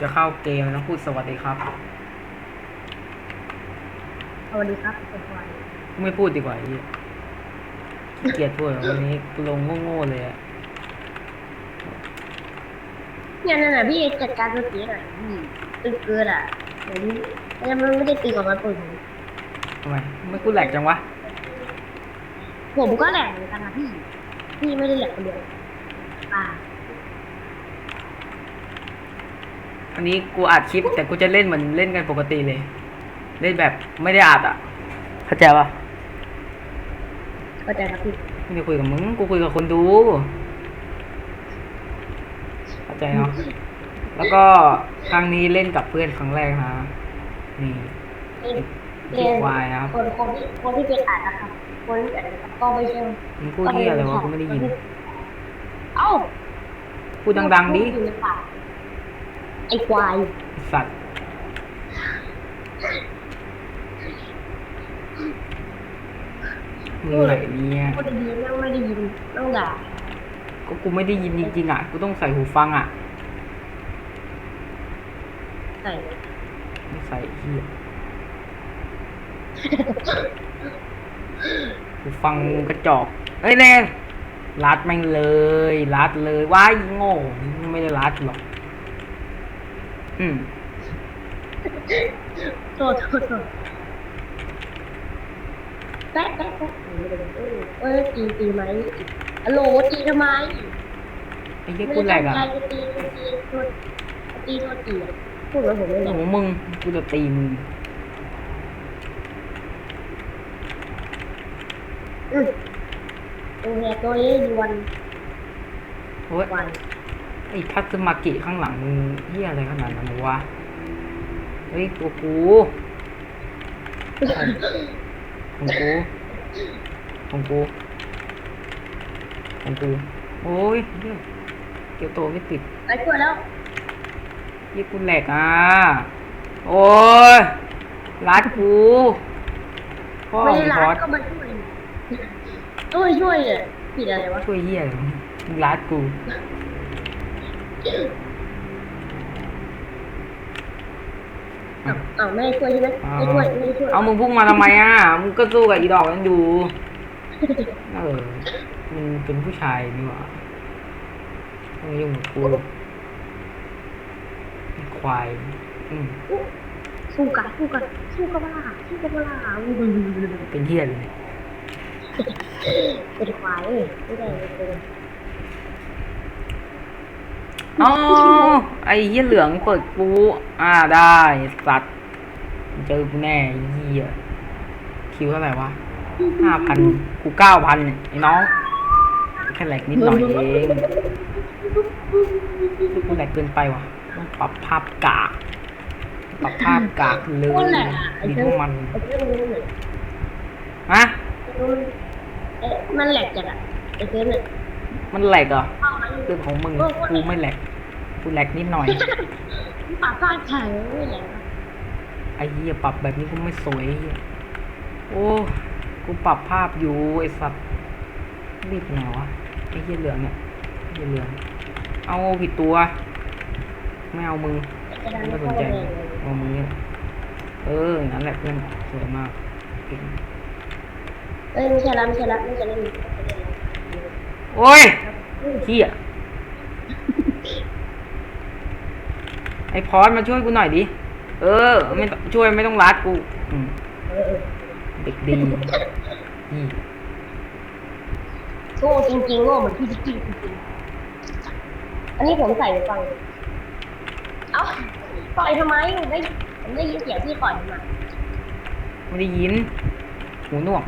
จะเข้าเกมแล้วพูดสวัสดีครับ สวัสดีครับผมพลอยไม่พูดดีกว่าไอ้เหี้ยขี้เกียดพูดอะวันนี้กูลงโง่ๆเลยอะเนี่ยนั่นน่ะพี่จัดการตัวสีหน่อยพี่ตึงเกินอะเดี๋ยวนี้แล้วมันไม่ได้ตีออกมาปุ่นทำไมไม่กูแหลกจังวะผมก็แหลกเหมือนกันนะพี่ พี่ไม่ได้แหลกคนเดียวอ่า อันนี้กูอัดคลิป แต่กูจะเล่นเหมือนเล่นกันปกติเลย เล่นแบบไม่ได้อัดอะเข้าใจปะเข้าใจครับพี่ไม่ได้คุยกับมึงกูคุยกับคนดูเข้าใจเนาะแล้วก็ครั้งนี้เล่นกับเพื่อนครั้งแรกนะนี่เรียนวายนะครับคนคนที่คนที่เป็นอ่านนะครับคนที่อ่านนะครับก็ไม่ใช่มึงพูดที่อะไรวะกูไม่ได้ยิน เอ้าพูดดังๆดิพูอยู่ในปาก ไอ้ควาย สัตว์ มึงไหนเนี่ยพูดดีๆนั่งไม่ได้ยินต้องด่าก็กูไม่ได้ยินจริงๆอะ กูต้องใส่หูฟังอะ ใส่ไม่ใส่เฮียหูฟังกระจอกเอ้ยแน่รัดแม่งเลย รัดเลยว้ายโง่ ไม่ได้รัดหรอก อืมโทษโทษโทษแป๊ะแป๊ะแป๊ะเออเออตีตีไหมฮัลโหลตีทำไมไอ้เหี้ยกูแหลกอะไม่ได้ตั้งใจจะตีตีโทษตีโทษตีอะพูดแล้วผมไม่แหลโอ้โหมึงกูจะตีมึงอืมโอเคตัวนี้ดีวันโอ้ยวัน ไอ้ทัตมากิข้างหลังมึงเหี้ยอะไรขนาดนั้นวะ เฮ้ยตัวกูของกูของกูของกู โอ้ยเหี้ยเกี่ยวโตไม่ติดไปช่วยแล้วยี่กูแหลกอะ โอ้ยรัดกูพ่อไม่ขได้องร้าพอนดก็มาช่วยช่วยช่วยเนี่ยผิดอะไรวะช่วยเหี้ยอะไรมึงรัดกู อ้าวอ้าวไม่ได้ช่วยใช่ไหมไม่ช่วยไม่ได้ช่วยเอามึงพุ่งมาทำไมอะ มึงก็สู้กับอีดอกนั้นอยู่ เออ มึงเป็นผู้ชายนี่หว่าไม่ยุ่งกับกูไอ้ควาย อืมสู้กันสู้กันสู้กันเวลาสู้กันเวลาอุ้ยเป็นเที่ยเลยเป็นควายเอ้ยไม่ได้เป็น อ๋อไอ้เหี้ยเหลืองเปิดกูอ่าได้สัตว์เจอกูแน่ไอ้เหี้ยคิวเท่าไหร่วะห้าพันกูเก้าพันไอ้น้องแค่แหลกนิดหน่อยเองกูแหลกเกินไปว่ะต้องปรับภาพกากปรับภาพกากเลยคนแหละไอ้ดินเจ้าพวกมันไอ้เจ้ามันฮะเอ๊ะมันแหลกจัดอะไอ้เจ้าเนี่ย มันแหลกเหรอเข้าแล้วเรื่องของมึงกูไม่แหลกกูแหลกนิดหน่อยปากกาแข็งไม่แหลกไอ้เหี้ยปรับแบบนี้ก็ไม่สวยไอ้เหี้ยโอ้กูปรับภาพอยู่ไอ้สัตว์รีบไปไหนวะไอ้เหี้ยเหลืองเนี่ยไอ้เหี้ยเหลืองเอาผิดตัวไม่เอามึงจะดันไม่ไม่สนเข้าใจเลยเอามึงเนี่ยเออนั่นแหละเพื่อนสวยมากเก่งเอ้ยไม่ใช่ละไม่ใช่ละไม่ใช่ละไม่ใช่ละ โอ้ยเหี้ยไอ้พอดมาช่วยกูหน่อยดิ เออ ไม่ต้องช่วยไม่ต้องรัดกูอืมเออเออเด็กดีนี่โง่จริงๆโง่เหมือนพี่จิ๊กกี้จริงๆอันนี้ผมใส่หูฟัง เอ้าต่อยทำไมผมได้ผมได้ยินเสียงพี่ต่อยมาไม่ได้ยินหูหนวก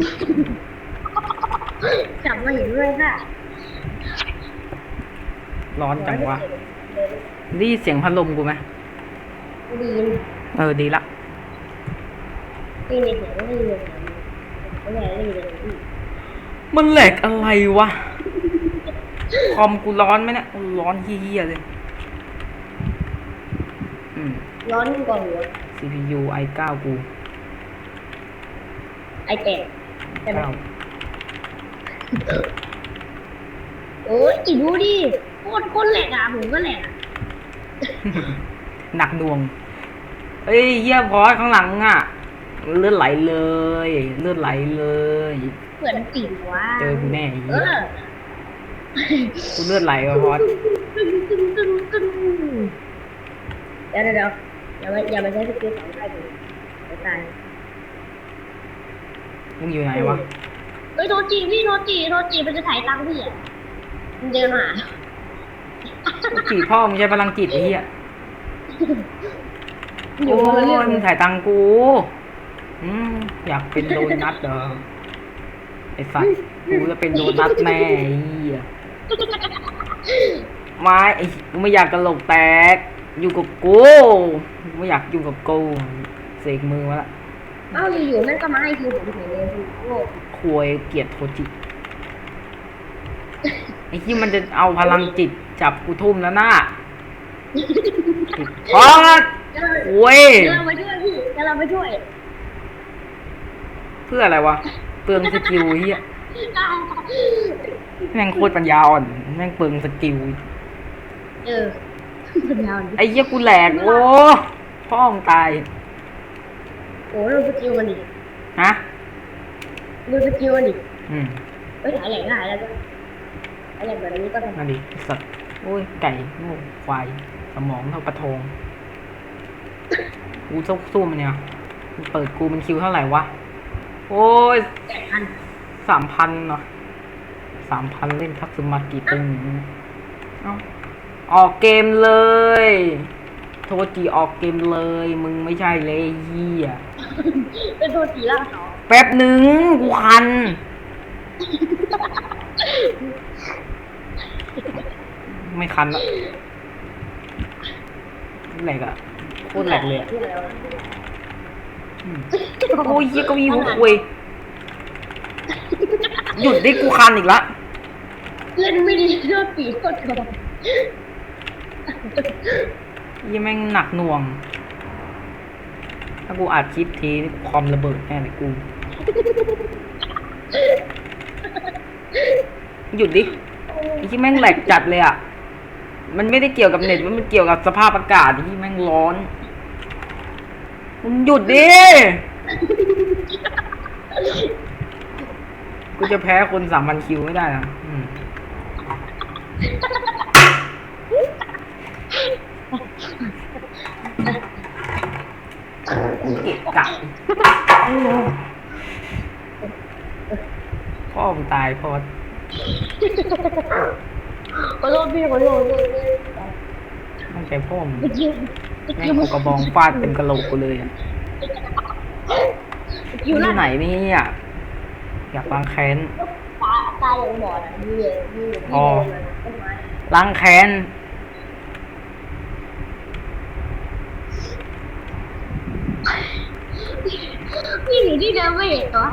จับมาอยู่ด้วยค่ะ ร้อนจังวะได้ยินเสียงพัดลมกูไหมไม่ได้ยินเออดีละได้ยินเสียงไม่ได้ยินเสียงไม่ได้ยินเสียงพี่มันแหลกอะไรวะ คอมกูร้อนไหมเนี่ย ร้อนเฮี้ยๆเลยอืมร้อนกว่าหัว CPU i9 กูไอแตกใช่ไหม9โอ้ยอีดูดิโค ตรโคตรแหลกอะผมก็แหลกอะหนักหน่วง เอ้ยเฮียพอสข้างหลังอะ เลือดไหลเลย เลือดไหลเลยเพื่อนจีบว่าเจอกูแน่ไอ้เอเหี้ยอกูเลือดไหลว่ะพอสตึ้งตึ้งตึ้งตึ้งเดี๋ยวเดี๋ยวเดี๋ยวอย่ามาอย่ามาใช้สกิลสองได้ดิเดี๋ยวตายมึงอยู่ไหนวะ เฮ้ยโทษจีพี่โทษจีโทษจีมันจะถ่ายตังค์พี่อะมันเดินมา จีพ่อมึงใช้พลังจิตไอ้เหี้ยอยู่โอ้คนละเรื่องยมึงถ่ายตังกูอืมอยากเป็นโดนัทเหรอไอ้สัตว์กูจะเป็นโดนัทแน่ไอ้เหี้ยไม่ไอ้กูไม่อยากกระโหลกแตก อยู่กับกูกูไม่อยากอยู่กับกูเสกมือมาละเอ้าอยู่ๆนั่นก็มาให้คิวผมเฉยเลยโอ้ควยเกลียดโทจิไอ้ที่มันจะเอาพลังจิต จับกูทุ่มแล้วน่ะพอดกำลังโว้ยกำลังไปช่วยพี่กำลังไปช่วยเพื่ออะไรวะ เปลืองสกิลเฮียแม่งโคตรปัญญาอ่อนแม่งเปลืองสกิลเออปัญญาอ่อนไอ้เหี้ยกูแหลกโอ้พ่อมึงตายโอ้ดูสกิลมันดิฮะดูสกิลมันดิอืมเฮ้ยหายแหล่งหายแล้วจ้ะหายแหล่งแบบนี้ก็ทำนั่นดิไอ้สัตว์ โอ้ยไก่โง่ควายสมองเท่าปลาทองกูสู้สู้มันเนี่ยมันเปิดกูมันคิวเท่าไหร่วะ โอ้ยแจกพันสามพันเนาะสามพันเล่นทักซึมากิตึงเอ้าออกเกมเลย โทจีออกเกมเลย มึงไม่ใช่เลยไอ้เฮียเป็นตัวสีล่างสองแป๊บหนึ่งกูคัน ไม่คันละแหลกอะโคตรแหลกเลยอะชื่ออะไรวะอืมโอ้ยเฮียเก็มีหัวคุยหยุดดิกูคันอีกละ เล่นไม่ดีเลือดปีกดก่อนยี่แม่งหนักหน่วง ถ้ากูอัดคลิปทีนี่คอมระเบิดแน่เลยกู หยุดดิไอ้ที่แม่งแหลกจัดเลยอะ มันไม่ได้เกี่ยวกับเน็ตมันเกี่ยวกับสภาพอากาศที่แม่งร้อนมึงหยุดดิ กูจะแพ้คนสามพันคิวไม่ได้นะอืมเกะกะพ่อมึงตายเพอ ขอโทษพี่ขอโทษขอโทษตั้งใจพ่อมึงสกิลสแม่กิงลกูกระบองฟาดเต็มกระโหลกกูเลยอะสกิลอยู่ลั่นไหนเนี่ยอยากล้างแค้น ตาตาลงบ่อนะมีเลยมีเลยอ๋อต้นไม้ล้างแค้นพี่หนูที่เดิมไม่เห็นเหรอ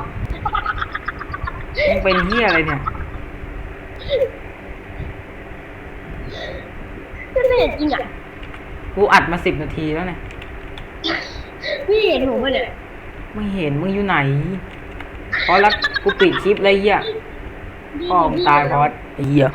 มึงเป็นเฮียอะไรเนี่ย พี่ไม่ เห็นจริงอะกูอัดมาสิบนาทีแล้วเนี่ย พี่เห็นหนูไหมเนี่ยไม่เห็นมึงอยู่ไหนเพราะแล้วกูปิดคลิปเลยเฮียพ่อมึงตายเพราะไอ้เฮีย